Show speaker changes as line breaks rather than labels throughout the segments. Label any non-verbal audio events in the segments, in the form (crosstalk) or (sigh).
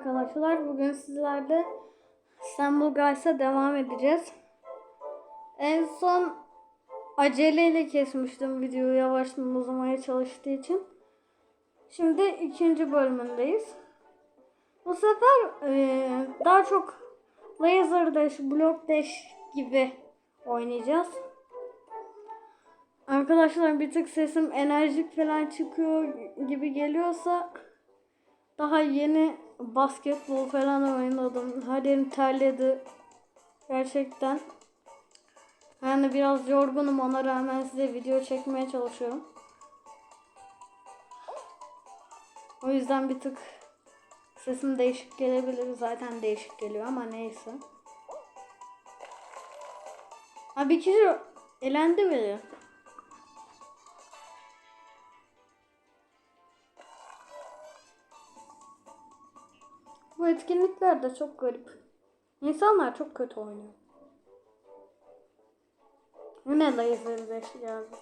arkadaşlar. Bugün sizlerle İstanbul Guys'a devam edeceğiz. En son aceleyle kesmiştim videoyu yavaş uzamaya çalıştığı için. Şimdi ikinci bölümündeyiz. Bu sefer eee, daha çok Laser Dash, Block Dash gibi oynayacağız. Arkadaşlar bir tık sesim enerjik falan çıkıyor gibi geliyorsa daha yeni basketbol falan oynadım. Her yerim terledi. Gerçekten. Yani biraz yorgunum ona rağmen size video çekmeye çalışıyorum. O yüzden bir tık sesim değişik gelebilir. Zaten değişik geliyor ama neyse. Ha bir kişi elendi bile. Etkinlikler de çok garip. İnsanlar çok kötü oynuyor. Yine laser beş geldi.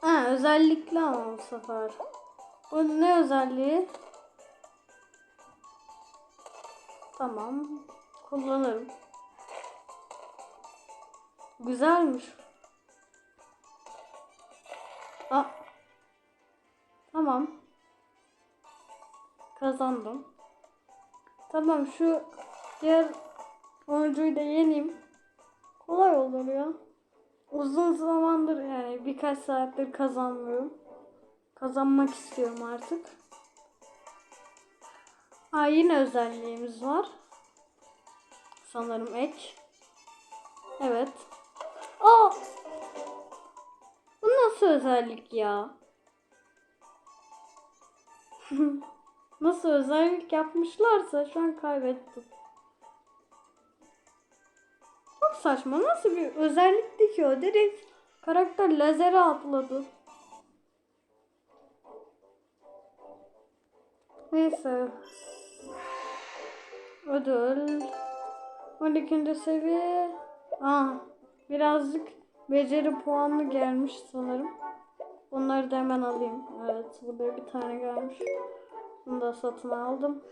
Ha özellikle ama bu sefer. Bu ne özelliği? Tamam. Kullanırım. Güzelmiş. Kazandım. Tamam şu diğer oyuncuyu da yeneyim. Kolay olur ya. Uzun zamandır yani birkaç saattir kazanmıyorum. Kazanmak istiyorum artık. Ha yine özelliğimiz var. Sanırım ek. Evet. Aa! Bu nasıl özellik ya? (laughs) nasıl özellik yapmışlarsa şu an kaybettim. Çok saçma. Nasıl bir özellikti ki o? Direkt karakter lazere atladı. Neyse. Ödül. 12. seviye. Aa, birazcık beceri puanı gelmiş sanırım. Bunları da hemen alayım. Evet, burada bir tane gelmiş. Bunu da satın aldım.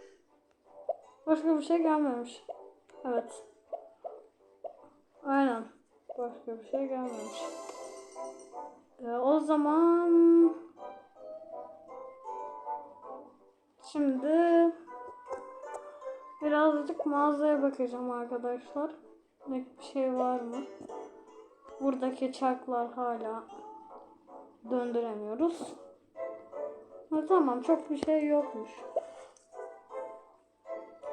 Başka bir şey gelmemiş. Evet. Aynen. Başka bir şey gelmemiş. Ee, o zaman şimdi birazcık mağazaya bakacağım arkadaşlar. Ne bir şey var mı? Buradaki çarklar hala döndüremiyoruz. Ha, tamam çok bir şey yokmuş.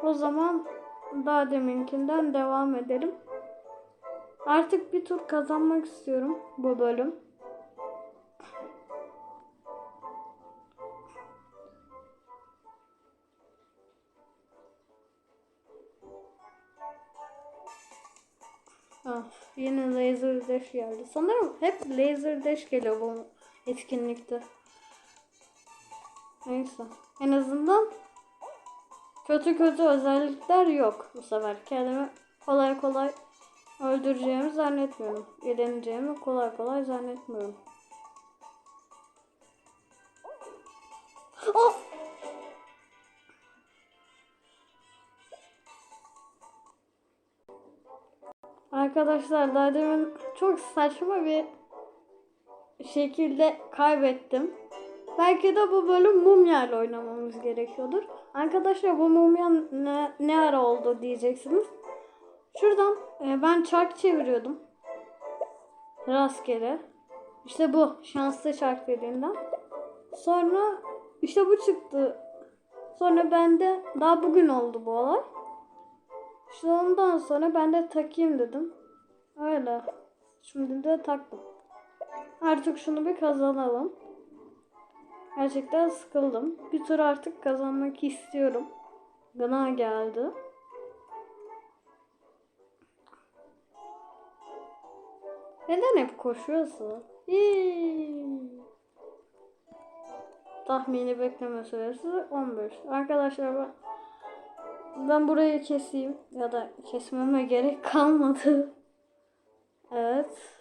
O zaman daha deminkinden devam edelim. Artık bir tur kazanmak istiyorum bu bölüm. Ah, yine laser dash geldi. Sanırım hep laser dash geliyor bu etkinlikte. Neyse. En azından kötü kötü özellikler yok bu sefer. Kendimi kolay kolay öldüreceğimi zannetmiyorum. Eleneceğimi kolay kolay zannetmiyorum. Oh! Arkadaşlar daha demin çok saçma bir şekilde kaybettim. Belki de bu bölüm mumya ile oynamamız gerekiyordur. Arkadaşlar bu mumya ne, ne ara oldu diyeceksiniz. Şuradan e, ben çark çeviriyordum. Rastgele. İşte bu şanslı çark dediğinden. Sonra işte bu çıktı. Sonra bende daha bugün oldu bu olay. İşte ondan sonra ben de takayım dedim. Öyle. Şimdi de taktım. Artık şunu bir kazanalım. Gerçekten sıkıldım. Bir tur artık kazanmak istiyorum. Gına geldi. Neden hep koşuyorsun? Tahmini bekleme süresi 15. Arkadaşlar ben, ben burayı keseyim ya da kesmeme gerek kalmadı. Evet.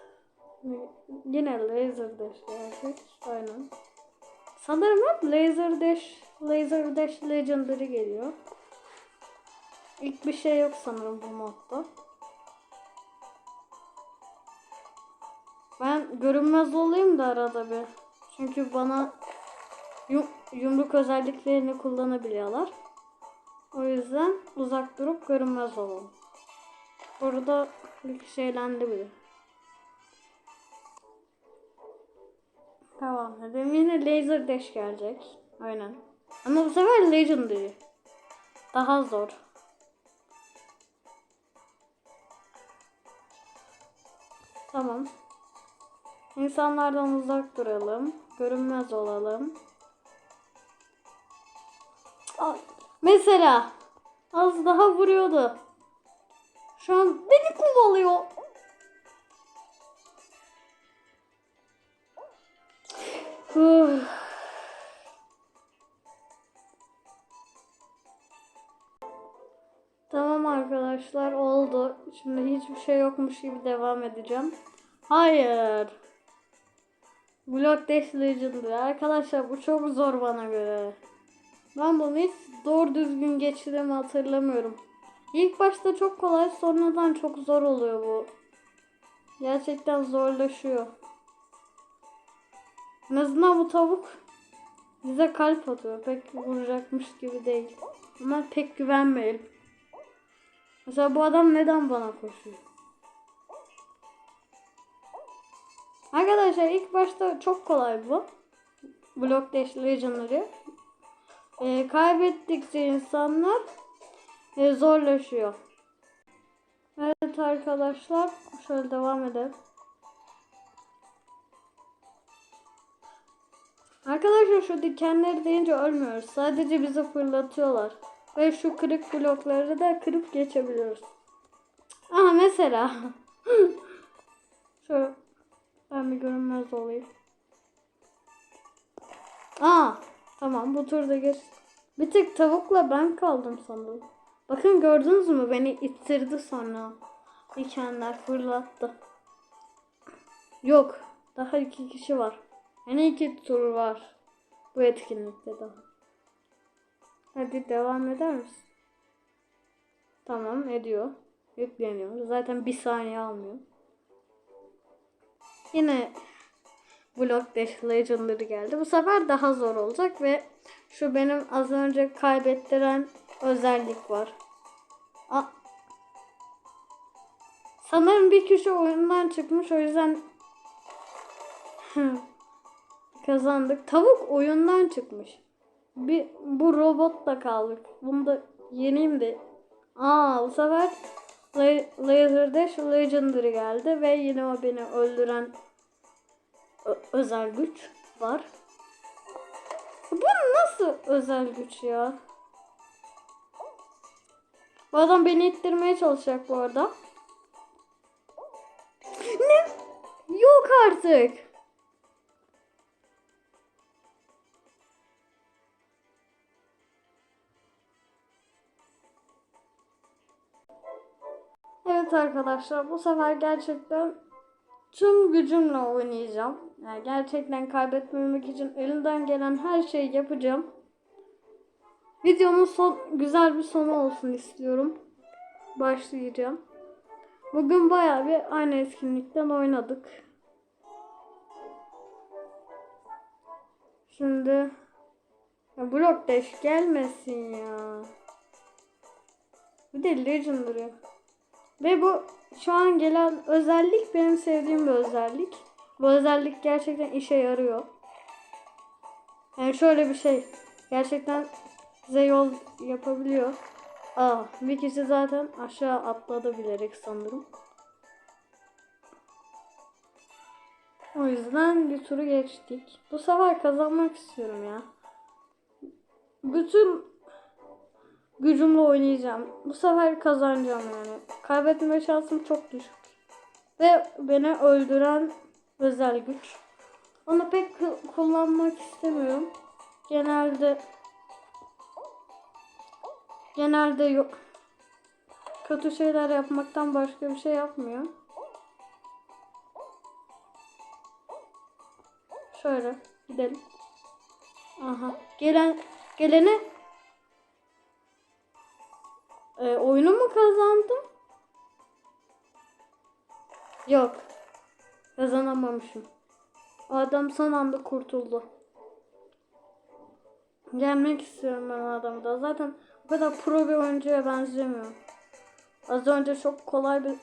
Yine Laser Dash gelecek. Aynen. Sanırım hep Laser Dash, Laser Dash Legendary geliyor. İlk bir şey yok sanırım bu modda. Ben görünmez olayım da arada bir. Çünkü bana yum- yumruk özelliklerini kullanabiliyorlar. O yüzden uzak durup görünmez olalım. Burada bir şeylendi bile. Tamam dedim. Yine Laser Dash gelecek. Aynen. Ama bu sefer Legendary. Daha zor. Tamam. İnsanlardan uzak duralım. Görünmez olalım. Ay, Mesela az daha vuruyordu. Şu an beni kovalıyor. Yokmuş gibi devam edeceğim. Hayır. Block Dash Legend'ı. Arkadaşlar bu çok zor bana göre. Ben bunu hiç doğru düzgün geçirdiğimi hatırlamıyorum. İlk başta çok kolay sonradan çok zor oluyor bu. Gerçekten zorlaşıyor. En azından bu tavuk bize kalp atıyor. Pek vuracakmış gibi değil. Ama pek güvenmeyelim. Mesela bu adam neden bana koşuyor? Arkadaşlar ilk başta çok kolay bu. Block Dash Legendary. Ee, kaybettikçe insanlar e, zorlaşıyor. Evet arkadaşlar şöyle devam edelim. Arkadaşlar şu dikenleri deyince ölmüyoruz. Sadece bizi fırlatıyorlar. Ve şu kırık blokları da kırıp geçebiliyoruz. Aha mesela. (laughs) Şöyle ben bir görünmez olayım. Aa tamam bu turda geç. Bir tek tavukla ben kaldım sanırım. Bakın gördünüz mü beni ittirdi sonra. Dikenler fırlattı. Yok. Daha iki kişi var. Yani iki tur var. Bu etkinlikte daha. Hadi devam eder misin? Tamam ediyor. Yükleniyor. Zaten bir saniye almıyor. Yine Block Dash Legendary geldi. Bu sefer daha zor olacak ve şu benim az önce kaybettiren özellik var. A Sanırım bir kişi oyundan çıkmış o yüzden (laughs) kazandık. Tavuk oyundan çıkmış. Bir bu robotla kaldık. Bunu da yeneyim de. Aa bu sefer Laser Dash Legendary geldi ve yine o beni öldüren özel güç var. Bu nasıl özel güç ya? Bu adam beni ittirmeye çalışacak bu arada. Ne? Yok artık. Evet arkadaşlar bu sefer gerçekten tüm gücümle oynayacağım. Yani gerçekten kaybetmemek için elimden gelen her şeyi yapacağım. Videomun son güzel bir sonu olsun istiyorum. Başlayacağım. Bugün bayağı bir aynı etkinlikten oynadık. Şimdi ya Block Dash gelmesin ya. Bir de Legendary. Ve bu şu an gelen özellik benim sevdiğim bir özellik. Bu özellik gerçekten işe yarıyor. Yani şöyle bir şey. Gerçekten size yol yapabiliyor. Aa, bir kişi zaten aşağı atladı bilerek sanırım. O yüzden bir turu geçtik. Bu sefer kazanmak istiyorum ya. Bütün gücümle oynayacağım. Bu sefer kazanacağım yani. Kaybetme şansım çok düşük. Ve beni öldüren özel güç. Onu pek ku- kullanmak istemiyorum. Genelde genelde yok. Kötü şeyler yapmaktan başka bir şey yapmıyor. Şöyle gidelim. Aha. Gelen gelene e, oyunu mu kazandım? Yok. Kazanamamışım. Adam son anda kurtuldu. Gelmek istiyorum ben adamı da. Zaten o kadar pro bir oyuncuya benzemiyor. Az önce çok kolay bir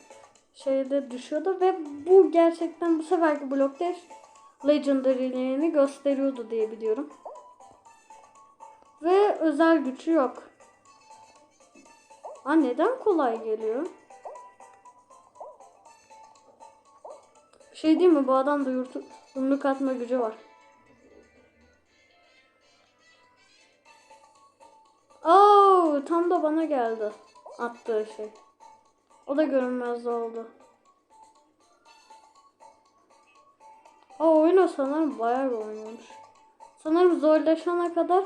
şeyde düşüyordu ve bu gerçekten bu seferki blokta Legendary'liğini gösteriyordu diye biliyorum. Ve özel gücü yok. Ha neden kolay geliyor? Şey değil mi? Bu adamda yurtu, yumruk atma gücü var. Oo, tam da bana geldi. Attığı şey. O da görünmez oldu. O oyunu sanırım bayağı oynuyormuş. Sanırım zorlaşana kadar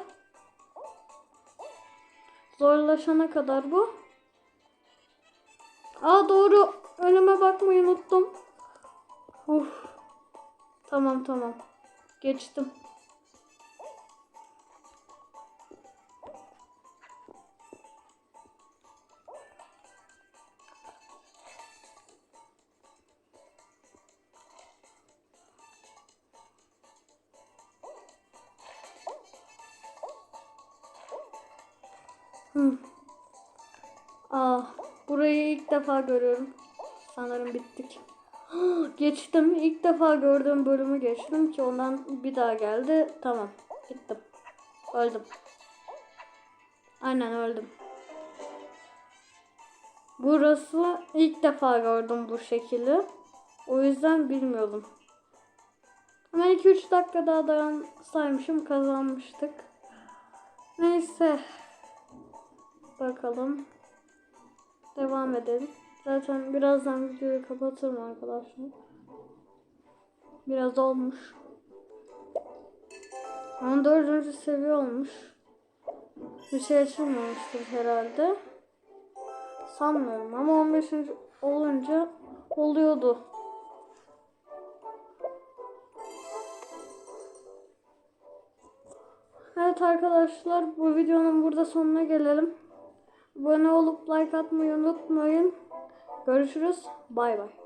zorlaşana kadar bu. Aa doğru. Önüme bakmayı unuttum. Uf. Tamam tamam. Geçtim. Hı. Aa, burayı ilk defa görüyorum. Sanırım bittik. Geçtim. İlk defa gördüğüm bölümü geçtim ki ondan bir daha geldi. Tamam. Gittim. Öldüm. Aynen öldüm. Burası ilk defa gördüm bu şekilde. O yüzden bilmiyordum. Ama 2-3 dakika daha dayansaymışım kazanmıştık. Neyse. Bakalım. Devam edelim. Zaten birazdan videoyu kapatırım arkadaşlar. Biraz olmuş. 14. seviye olmuş. Bir şey açılmamıştır herhalde. Sanmıyorum ama 15. olunca oluyordu. Evet arkadaşlar bu videonun burada sonuna gelelim. Abone olup like atmayı unutmayın. Görüşürüz. Bay bay.